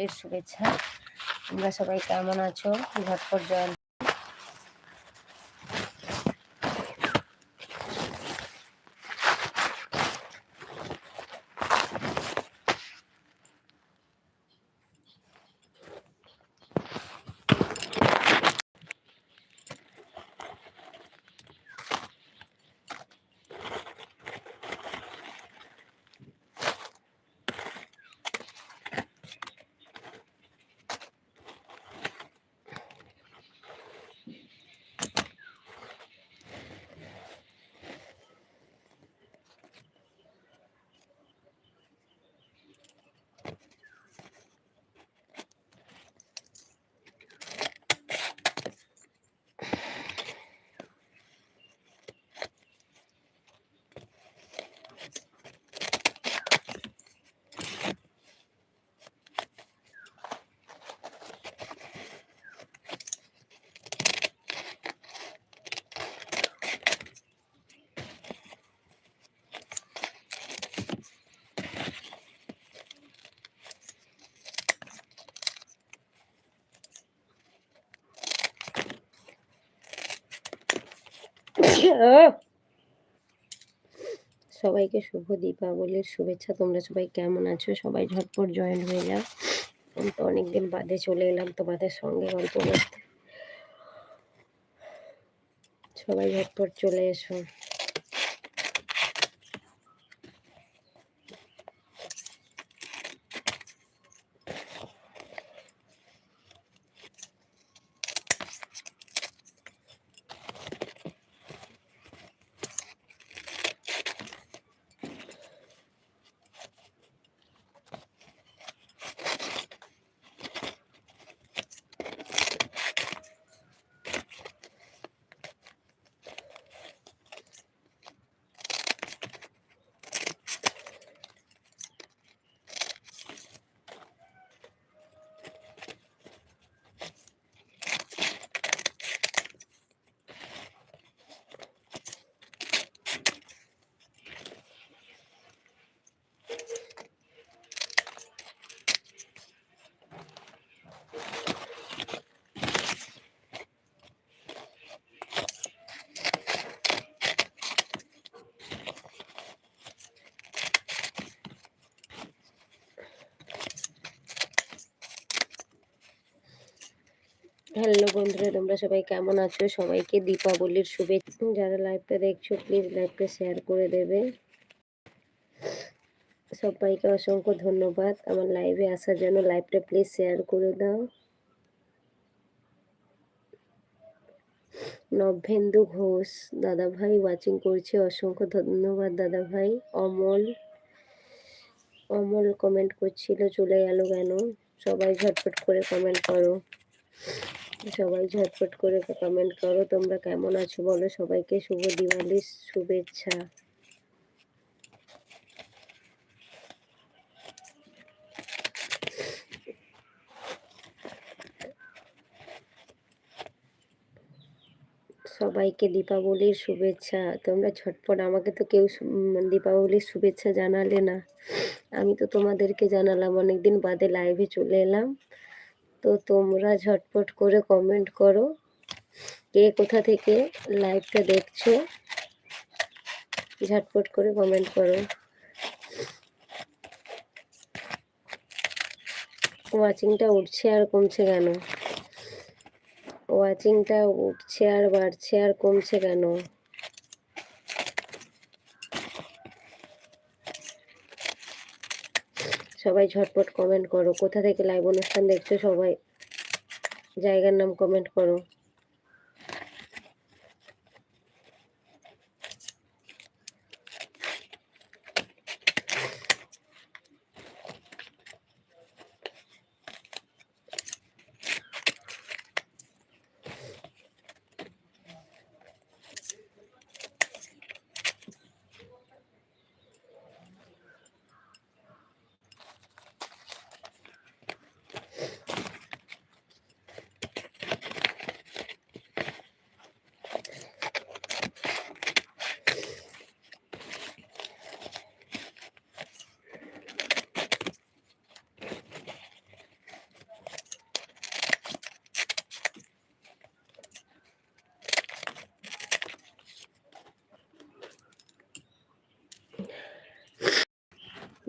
দীপাবলির শুভেচ্ছা। তোমরা সবাই কেমন আছো? ঝটপট জয়েন সবাইকে শুভ দীপাবলির শুভেচ্ছা। তোমরা সবাই কেমন আছো? সবাই ঝটপট জয়েন হয়ে যাও। আমি তো অনেকদিন বাদে চলে এলাম তোমাদের সঙ্গে গল্প করতে। সবাই ঝটপট চলে এসো। হ্যালো বন্ধুরা, তোমরা সবাই কেমন আছো? সবাইকে দীপাবলির শুভেচ্ছা। যারা লাইভটা দেখছ প্লিজ লাইভটা শেয়ার করে দেবে। সবাইকে অসংখ্য ধন্যবাদ। আমার লাইভে আসার জন্য লাইভটা প্লিজ শেয়ার করে দাও। নভেন্দু ঘোষ দাদা ভাই ওয়াচিং করছে, অসংখ্য ধন্যবাদ দাদা ভাই অমল অমল কমেন্ট করছিল, চলে গেল কেন? সবাই ঝটপট করে কমেন্ট করো। সবাই ঝটপট করে কমেন্ট করো, তোমরা কেমন আছো বলো? সবাইকে শুভ দিওয়ালির শুভেচ্ছা। সবাইকে দীপাবলির শুভেচ্ছা। তোমরা ঝটপট আমাকে তো কেউ দীপাবলির শুভেচ্ছা জানালে না। আমি তো তোমাদেরকে জানালাম, অনেকদিন বাদে লাইভে চলে এলাম। তো তোমরা ঝটপট করে কমেন্ট করো কে কোথা থেকে লাইভটা দেখছ। ঝটপট করে কমেন্ট করো। ওয়াচিংটা উঠছে আর কমছে কেন? ওয়াচিংটা উঠছে আর বাড়ছে আর কমছে কেন? সবাই ঝটপট কমেন্ট করো। কোথা থেকে লাইভ অনুষ্ঠান দেখছ সবাই? জায়গার নাম কমেন্ট করো।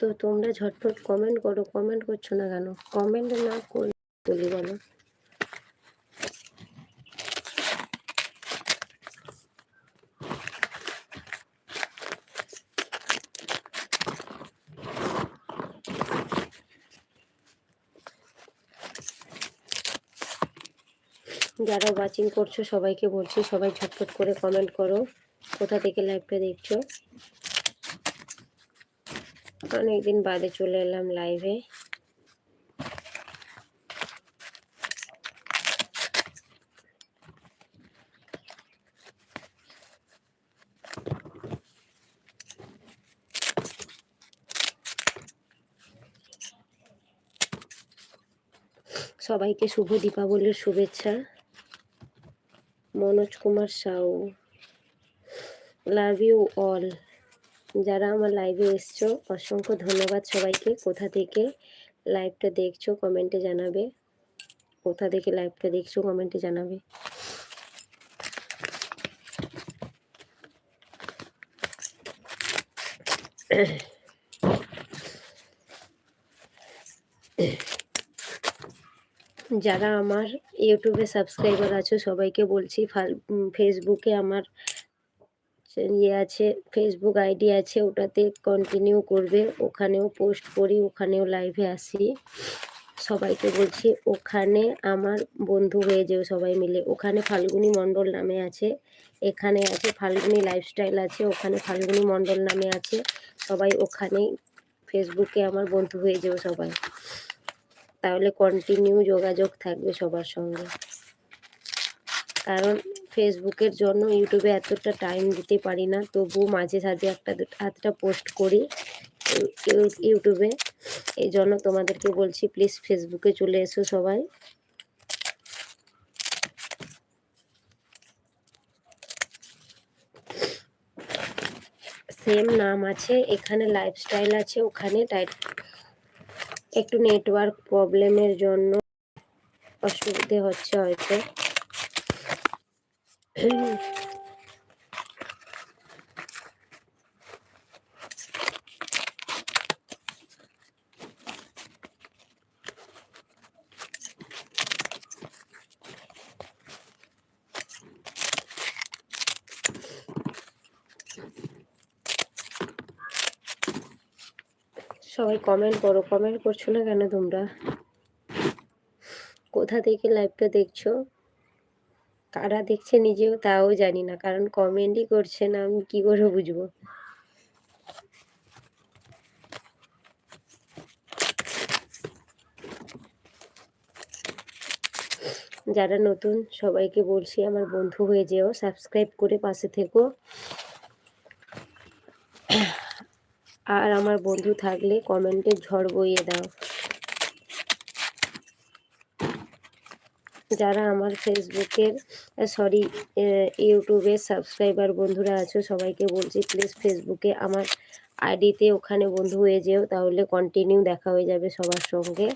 তো তোমরা ঝটফট কমেন্ট করো কমেন্ট করছ না কেন? কমেন্ট না করে তুলি বলো যারা ওয়াচিং করছ, সবাইকে বলছি, সবাই ঝটফট করে কমেন্ট করো। কোথা থেকে লাইভটা দেখছ? অনেকদিন বাদে চলে এলাম লাইভে সবাইকে শুভ দীপাবলির শুভেচ্ছা। Manoj Kumar Sau love you all যারা আমার লাইভে এসছো, অসংখ্য ধন্যবাদ সবাইকে। কোথা থেকে লাইভটা দেখছ কমেন্টে জানাবে। কোথা থেকে লাইভটা দেখছ কমেন্টে জানাবে। যারা আমার ইউটিউবে সাবস্ক্রাইবার আছো, সবাইকে বলছি ফেসবুকে আমার ইয়ে আছে ফেসবুক আইডি আছে, ওটাতে কন্টিনিউ করবে। ওখানেও পোস্ট করি, ওখানেও লাইভে আসি। সবাইকে বলছি, ওখানে আমার বন্ধু হয়ে যেও সবাই মিলে। ওখানে ফাল্গুনি মণ্ডল নামে আছে, এখানে আছে ফাল্গুনি লাইফস্টাইল আছে, ওখানে ফাল্গুনি মণ্ডল নামে আছে। সবাই ওখানেই ফেসবুকে আমার বন্ধু হয়ে যেও সবাই। তাহলে কন্টিনিউ যোগাযোগ থাকবে সবার সঙ্গে। কারণ ফেসবুকের জন্য ইউটিউবে এতটা টাইম দিতে পারি না। তবু মাঝে সাঝে একটা হাতটা পোস্ট করি ইউটিউবে। এই জন্য তোমাদেরকে বলছি প্লিজ ফেসবুকে চলে এসো সবাই। সেম নাম আছে, এখানে লাইফস্টাইল আছে, ওখানে টাইট একটু নেটওয়ার্ক প্রবলেমের জন্য অসুবিধে হচ্ছে হয়তো। সবাই কমেন্ট করো কমেন্ট করছ না কেন তোমরা? কোথা থেকে লাইভটা দেখছ? কারা দেখছে নিজেও তাও জানি না, কারণ কমেন্টই করছে না, আমি কি করে বুঝব? যারা নতুন, সবাইকে বলছি আমার বন্ধু হয়ে যেও সাবস্ক্রাইব করে পাশে থেকো। আর আমার বন্ধু থাকলে কমেন্টে ঝড় বইয়ে দাও। যারা আমার ফেসবুকের সরি ইউটিউবের সাবস্ক্রাইবার বন্ধুরা আছো, সবাইকে বলছি প্লিজ ফেসবুকে আমার আইডিতে ওখানে বন্ধু হয়ে যেও, তাহলে কন্টিনিউ দেখা হয়ে যাবে সবার সঙ্গে।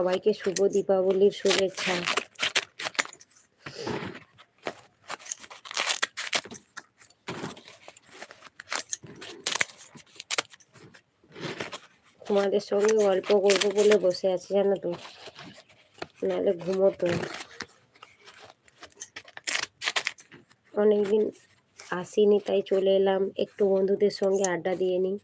সবাইকে শুভ দীপাবলির শুভেচ্ছা। তোমাদের সঙ্গে গল্প করব বলে বসে আছি, জানো তো? নাহলে ঘুমোতো। অনেকদিন আসিনি, তাই চলে এলাম। একটু বন্ধুদের সঙ্গে আড্ডা দিয়ে নিই।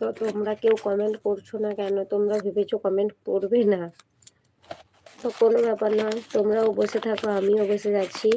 তো তোমরা কেউ কমেন্ট করছ না কেন? তোমরা ভেবেছো কমেন্ট করবে না। তো কোনো ব্যাপার নয়, তোমরাও বসে থাকো, আমিও বসে যাচ্ছি